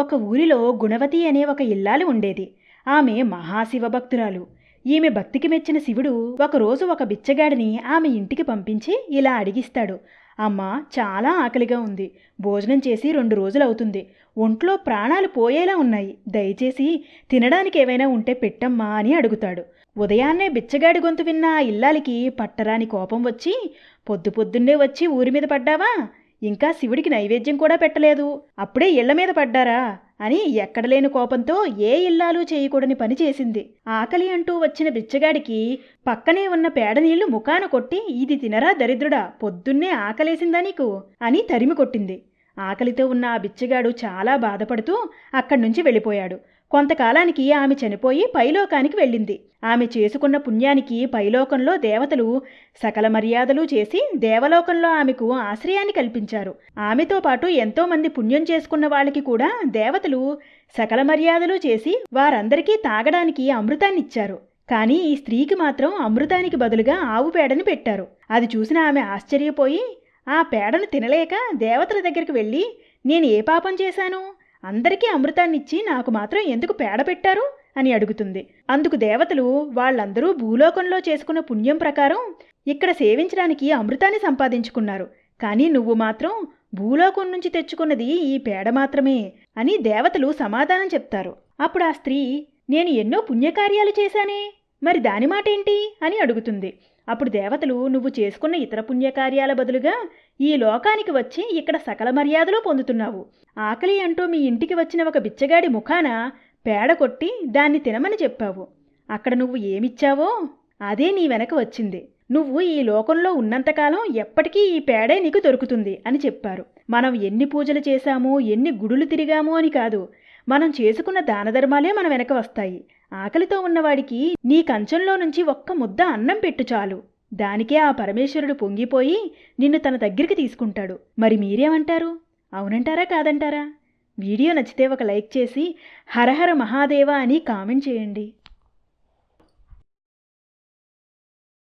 ఒక ఊరిలో గుణవతి అనే ఒక ఇల్లాలు ఉండేది. ఆమె మహాశివభక్తురాలు. ఈమె భక్తికి మెచ్చిన శివుడు ఒకరోజు ఒక బిచ్చగాడిని ఆమె ఇంటికి పంపించి ఇలా అడిగిస్తాడు. అమ్మ చాలా ఆకలిగా ఉంది. భోజనం చేసి రెండు రోజులవుతుంది. ఒంట్లో ప్రాణాలు పోయేలా ఉన్నాయి. దయచేసి తినడానికి ఏవైనా ఉంటే పెట్టమ్మా అని అడుగుతాడు. ఉదయాన్నే బిచ్చగాడి గొంతు విన్న ఆ ఇల్లాలికి పట్టరాని కోపం వచ్చి పొద్దు పొద్దున్నే వచ్చి ఊరి మీద పడ్డావా? ఇంకా శివుడికి నైవేద్యం కూడా పెట్టలేదు. అప్పుడే ఇళ్ళ మీద పడ్డారా? అని ఎక్కడలేని కోపంతో ఏ ఇల్లాలు చేయకూడని పని చేసింది. ఆకలి అంటూ వచ్చిన బిచ్చగాడికి పక్కనే ఉన్న పేడనీళ్ళు ముఖాన కొట్టి ఇది తినరా దరిద్రుడా? పొద్దున్నే ఆకలేసిందా నీకు? అని తరిమి కొట్టింది. ఆకలితో ఉన్న ఆ బిచ్చగాడు చాలా బాధపడుతూ అక్కడి నుంచి వెళ్ళిపోయాడు. కొంతకాలానికి ఆమె చనిపోయి పైలోకానికి వెళ్ళింది. ఆమె చేసుకున్న పుణ్యానికి పైలోకంలో దేవతలు సకల మర్యాదలు చేసి దేవలోకంలో ఆమెకు ఆశ్రయాన్ని కల్పించారు. ఆమెతో పాటు ఎంతోమంది పుణ్యం చేసుకున్న వాళ్ళకి కూడా దేవతలు సకల మర్యాదలు చేసి వారందరికీ తాగడానికి అమృతాన్నిచ్చారు కానీ ఈ స్త్రీకి మాత్రం అమృతానికి బదులుగా ఆవు పేడని పెట్టారు. అది చూసిన ఆమె ఆశ్చర్యపోయి ఆ పేడను తినలేక దేవతల దగ్గరికి వెళ్ళి నేను ఏ పాపం చేశాను? అందరికీ అమృతాన్నిచ్చి నాకు మాత్రం ఎందుకు పేడ పెట్టారు? అని అడుగుతుంది. అందుకు దేవతలు వాళ్ళందరూ భూలోకంలో చేసుకున్న పుణ్యం ప్రకారం ఇక్కడ సేవించడానికి అమృతాన్ని సంపాదించుకున్నారు. కానీ నువ్వు మాత్రం భూలోకం నుంచి తెచ్చుకున్నది ఈ పేడ మాత్రమే అని దేవతలు సమాధానం చెప్తారు. అప్పుడు ఆ స్త్రీ నేను ఎన్నో పుణ్యకార్యాలు చేశానే? మరి దాని మాట ఏంటి అని అడుగుతుంది. అప్పుడు దేవతలు నువ్వు చేసుకున్న ఇతర పుణ్యకార్యాల బదులుగా ఈ లోకానికి వచ్చి ఇక్కడ సకల మర్యాదలు పొందుతున్నావు. ఆకలి అంటూ మీ ఇంటికి వచ్చిన ఒక బిచ్చగాడి ముఖాన పేడ కొట్టి దాన్ని తినమని చెప్పావు. అక్కడ నువ్వు ఏమిచ్చావో అదే నీ వెనక వచ్చింది. నువ్వు ఈ లోకంలో ఉన్నంతకాలం ఎప్పటికీ ఈ పేడే నీకు దొరుకుతుంది అని చెప్పారు. మనం ఎన్ని పూజలు చేశామో ఎన్ని గుడులు తిరిగామో అని కాదు. మనం చేసుకున్న దాన ధర్మాలే మన వెనక వస్తాయి. ఆకలితో ఉన్నవాడికి నీ కంచంలో నుంచి ఒక్క ముద్ద అన్నం పెట్టు చాలు. దానికే ఆ పరమేశ్వరుడు పొంగిపోయి నిన్ను తన దగ్గరికి తీసుకుంటాడు. మరి మీరేమంటారు? అవునంటారా కాదంటారా? వీడియో నచ్చితే ఒక లైక్ చేసి హరహర మహాదేవ అని కామెంట్ చేయండి.